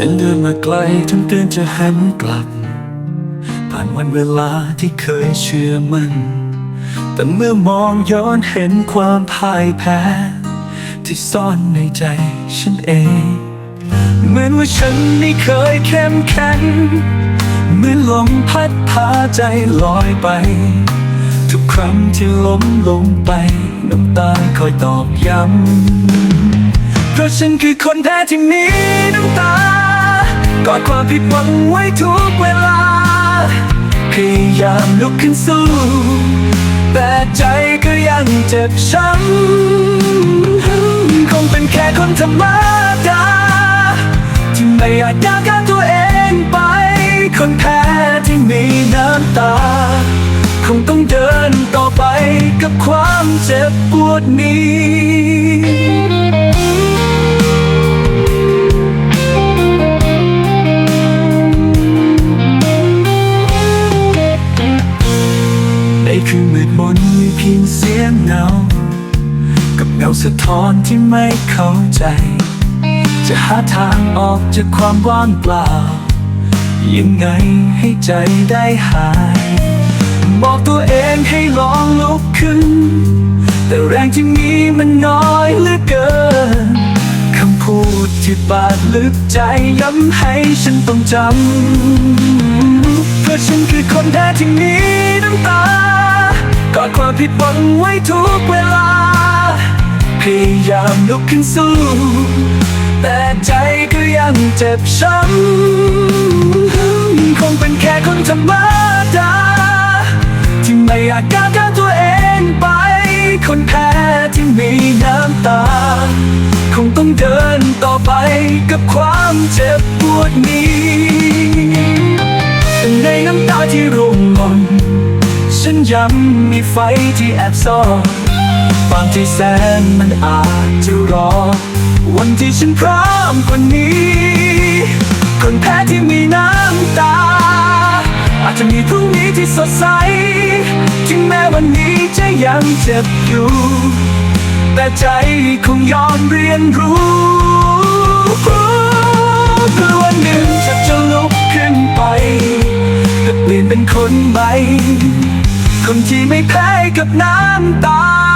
ฉันเดินมาไกลจนเตือนจะหันกลับ ผ่านวันเวลาที่เคยเชื่อมันแต่เมื่อมองย้อนเห็นความพ่ายแพ้ ที่ซ่อนในใจฉันเอง เหมือนว่าฉันไม่เคยเข้มแข็งเหมือนลมพัดพาใจลอยไป ทุกครั้งที่ล้มลงไป น้ำตาคอยตอกย้ำ เพราะฉันคือคนแท้ที่มีน้ำตา กอดความผิดหวังไว้ทุกเวลา พยายามลุกขึ้นสู้ แต่ใจก็ยังเจ็บช้ำคงเป็นแค่คนธรรมดา ที่ไม่อาจก้าวข้าตัวเองไป คนแพ้ที่มีน้ำตา คงต้องเดินต่อไปกับความเจ็บปวดนี้ คืนมืดมนมีเพียงเสียงเงา กับเงาสะท้อนที่ไม่เข้าใจ จะหาทางออกจากความว่างเปล่า ยังไงให้ใจได้หาย บอกตัวเองให้ลองลุกขึ้น แต่แรงที่มีมันน้อยเหลือเกิน คำพูดที่บาดลึกใจย้ำให้ฉันต้องจำ เพราะฉันคือคนแท้ที่มีน้ กอดความผิดหวังไว้ทุกเวลา พยายามลุกขึ้นสู้ แต่ใจก็ยังเจ็บช้ำคงเป็นแค่คนธรรมดา ที่ไม่อาจก้าวข้ามตัวเองไป คนแพ้ที่มีน้ำตา คงต้องเดินต่อไปกับความเจ็บปวดนี้ ในน้ำตาที่ร่วงหล ย้ำมีไฟที่แอบซ่อนความที่แสนมันอาจจะรอ วันที่ฉันพร้อมกว่านี้ คนแพ้ที่มีน้ำตา อาจจะมีพรุ่งนี้ที่สดใส ถึงแม้วันนี้จะยังเจ็บอยู่ แต่ใจคงยอมเรียนรู้เพื่อวันหนึ่งฉันจะลุกขึ้นไปและเปลี่ยนเป็นคนใหม่ คนที่ไม่แพ้กับน้ำตา